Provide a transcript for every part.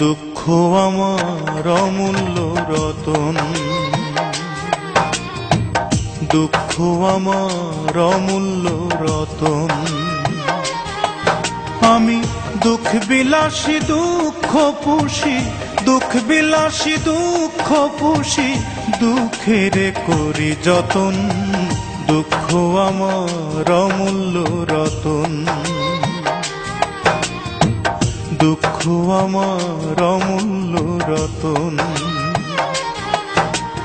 দুঃখ আমার অমূল্য রতন। দুঃখ আমার অমূল্য রতন। আমি দুঃখ বিলাসী দুঃখ পুষি দুঃখ বিলাসী দুঃখ পুষি, দুঃখের করি যতন। দুঃখ আমার অমূল্য রতন। দুঃখ আমার অমূল্য রতন।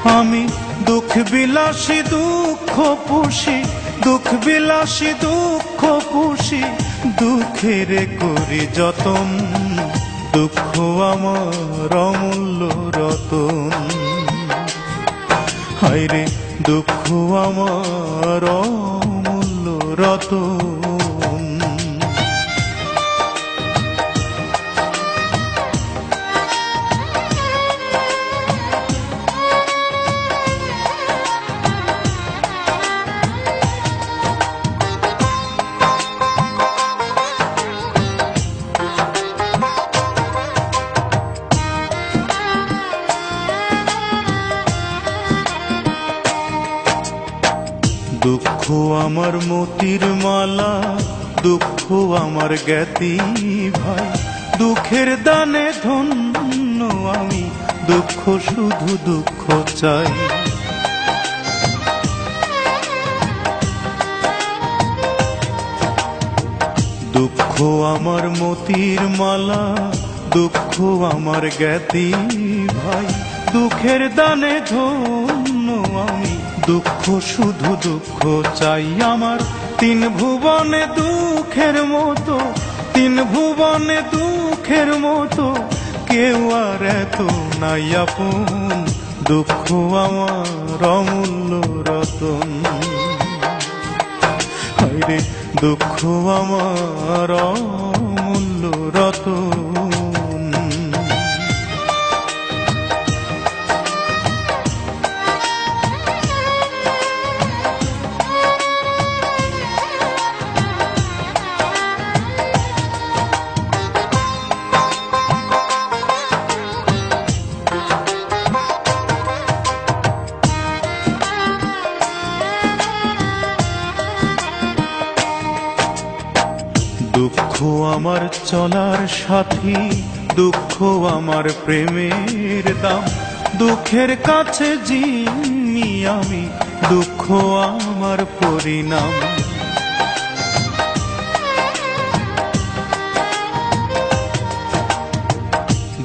আমি দুঃখ বিলাসী দুঃখ পুষি দুঃখ বিলাসী দুঃখ পুষি দুঃখের করি যতন। দুঃখ আমার অমূল্য রতন। হায়রে, দুঃখ আমার অমূল্য রতন। দুঃখ আমার মতির মালা, দুঃখ আমার জ্ঞাতি ভাই। দুঃখের দানে ধন্য আমি, দুঃখ শুধু দুঃখ চাই। দুঃখ আমার মতির মালা, দুঃখ আমার জ্ঞাতি ভাই। দুঃখের দানে ধন্য আমি দুঃখ, শুধু দুঃখ চাই আমার। তিন ভুবনে দুঃখের মতো, তিন ভুবনে দুঃখের মতো। কেউ আর এত নাই আপন, দুঃখ আমার অমূল্য রতন। হায়রে, দুঃখ আমার দুঃখ আমার চলার সাথী, দুঃখ আমার প্রেমের দাম। দুঃখের কাছে যিনি আমি, দুঃখ আমার পরিণাম।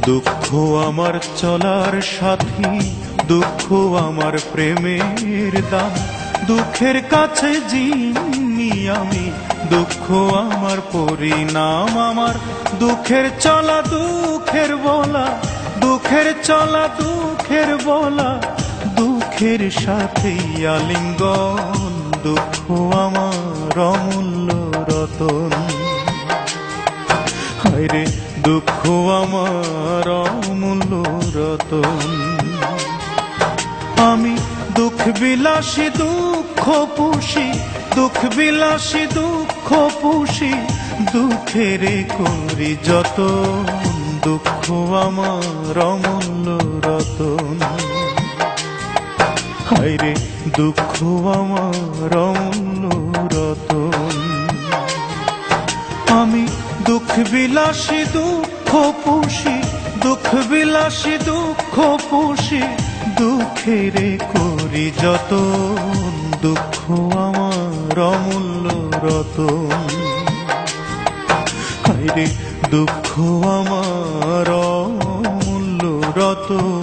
দুঃখ আমার চলার সাথী, দুঃখ আমার প্রেমের দাম। দুঃখের কাছে জিনি আমি, দুঃখ আমার পরিণাম আমার। দুঃখের চলা, দুঃখের বলা, দুঃখের চলা, দুঃখের বলা। দুঃখের সাথে আলিঙ্গন, দুঃখ আমার অমূল্য রতন। হায়রে, দুঃখ আমার অমূল্য রতন। আমি বিলাসী দুঃখ পুষি দুঃখ বিলাসী দুঃখ পুষি দুঃখের করি যত দুঃখ আমার অমূল্য রতন। হায়রে, দুঃখ আমার অমূল্য রতন। আমি দুঃখ বিলাসী দুঃখ পুষি দুঃখ বিলাসী দুঃখ পুষি দুঃখের করি যত দুঃখ আমার অমূল্য হায়রে দুঃখ আমার অমূল্য রতন।